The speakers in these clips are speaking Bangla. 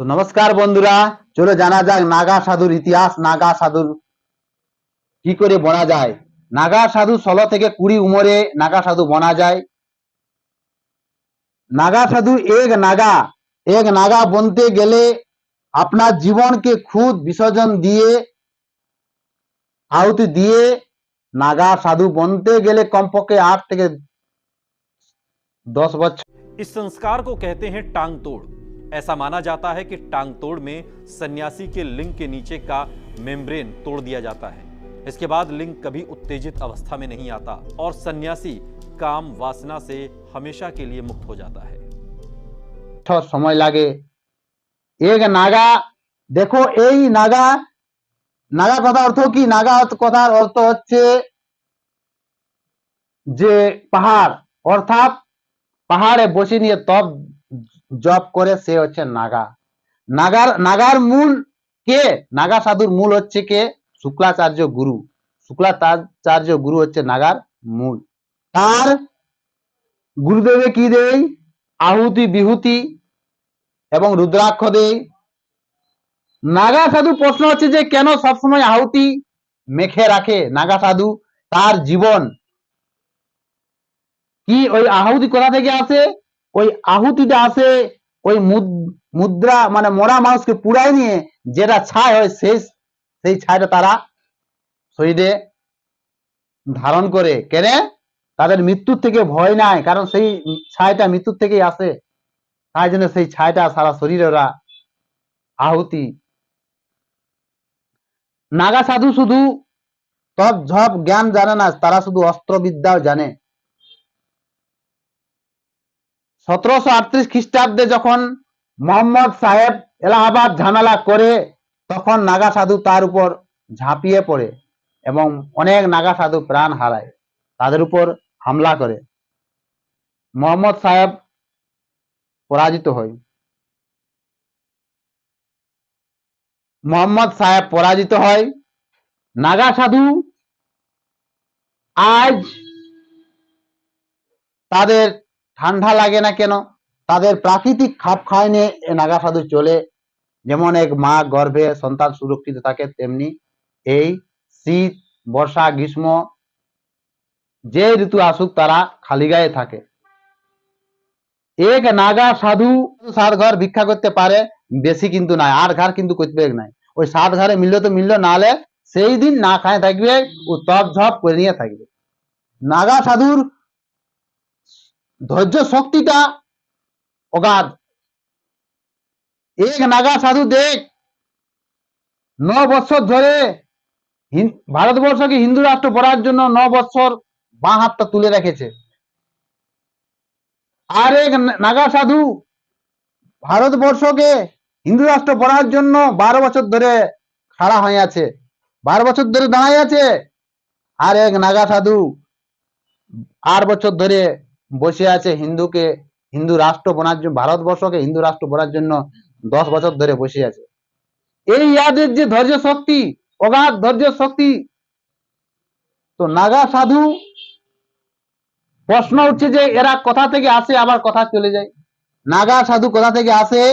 তো নমস্কার বন্ধুরা চলো জানা যাক নাগা সাধুর ইতিহাস নাগা সাধুর কি করে বনা যায় নাগা সাধু ষোলো থেকে কুড়ি উমরে নাগা সাধু বনা যায় নাগা সাধু এক নাগা এক নাগা বনতে গেলে আপনার জীবনকে খুদ বিসর্জন দিয়ে আহুতি দিয়ে নাগা সাধু বনতে গেলে কমপক্ষে আট থেকে দশ বছর इस संस्कार को कहते हैं टांग तोड़ ऐसा माना जाता है कि टांग तोड़ में सन्यासी के लिंग के नीचे का मेम्ब्रेन तोड़ दिया जाता है इसके बाद लिंग कभी उत्तेजित अवस्था में नहीं आता और सन्यासी काम वासना से हमेशा के लिए मुक्त हो जाता है বছর সময় লাগে এক নাগা দেখো এই নাগা নাগা কথা অর্থ কি নাগা কথার অর্থ হচ্ছে যে পাহাড় অর্থাৎ পাহাড়ে বসে নিয়ে তপ জপ করে সে হচ্ছে নাগা। নাগার নাগার মূল কে? নাগা সাধুর মূল হচ্ছে কে? শুক্লাচার্য গুরু। শুক্লাচার্য গুরু হচ্ছে নাগার মূল। তার গুরুদেবে কি দেয় আহুতি বিহুতি এবং রুদ্রাক্ষ দেয় নাগা সাধু প্রশ্ন হচ্ছে যে কেন সবসময় আহুতি মেখে রাখে নাগা সাধু? তার জীবন। কি ওই আহুতি কোথা থেকে আসে? ওই আহুতিটা আসে, ওই মুদ- মুদ্রা মানে মরা মানুষকে পুড়াই নিয়ে যেটা ছাই হয় সেই সেই ছাইটা তারা শরীরে ধারণ করে। কেন? তাদের মৃত্যুর থেকে ভয় নাই, কারণ সেই ছাইটা মৃত্যুর থেকেই আসে। তাই জন্য সেই ছাইটা সারা শরীরে ওরা আহুতি। নাগা সাধু শুধু তপ ঝপ জ্ঞান জানে না, তারা শুধু অস্ত্রবিদ্যাও জানে। সতেরোশো আটত্রিশ খ্রিস্টাব্দে যখন মোহাম্মদ সাহেব এলাহাবাদ ঝামেলা করে, তখন নাগা সাধু তার উপর ঝাঁপিয়ে পড়ে এবং অনেক নাগা সাধু প্রাণ হারায়, তাদের উপর হামলা করে। মোহাম্মদ সাহেব পরাজিত হয়। মোহাম্মদ সাহেব পরাজিত হয়। নাগা সাধু আজ তাদের ঠান্ডা লাগে না কেন? তাদের প্রাকৃতিক খাপ খায় নিয়ে নাগা সাধু চলে। যেমন এক মা গর্ভে সন্তান সুরক্ষিত থাকে, তেমনি এই শীত, বর্ষা, গ্রীষ্ম যে ঋতু আসুক তারা খালি গায়ে থাকে। এক নাগা সাধু সাত ঘর ভিক্ষা করতে পারে, বেশি কিন্তু নাই আর ঘর কিন্তু করতে নাই। ওই সাত ঘরে মিললে তো মিললো নাহলে সেই দিন না খায় থাকবে, ও তপ ঝপ করে নিয়ে থাকবে। নাগা সাধুর ধৈর্য শক্তিটা অগাধ। এক নাগা সাধু দেখ ন বছর ধরে ভারতবর্ষকে হিন্দু রাষ্ট্র করার জন্য ন বছর বাঁ হাতটা তুলে রেখেছে। আর এক নাগা সাধু ভারতবর্ষকে হিন্দু রাষ্ট্র করার জন্য বারো বছর ধরে খাড়া হয়ে আছে। বারো বছর ধরে দাঁড়াই আছে। আর এক নাগা সাধু আট বছর ধরে বসে আছে হিন্দুকে, হিন্দু রাষ্ট্র বনার জন্য, ভারতবর্ষকে হিন্দু রাষ্ট্র করার জন্য দশ বছর ধরে বসে আছে। এই ইয়াদের যে ধৈর্য শক্তি, অগাধ ধৈর্য শক্তি, তো নাগা সাধু প্রশ্ন উঠছে যে এরা কোথা থেকে আসে, আবার কথা চলে যায়। নাগা সাধু কোথা থেকে আসে?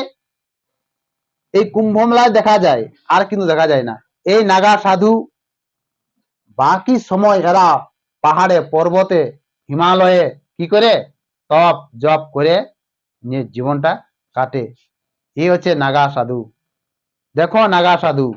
এই কুম্ভ মেলায় দেখা যায়, আর কিন্তু দেখা যায় না। এই নাগা সাধু, বাকি সময় এরা পাহাড়ে, পর্বতে, হিমালয়ে কি করে? তপ জপ করে নিজের জীবনটা কাটে। এই হচ্ছে নাগা সাধু। দেখো নাগা সাধু।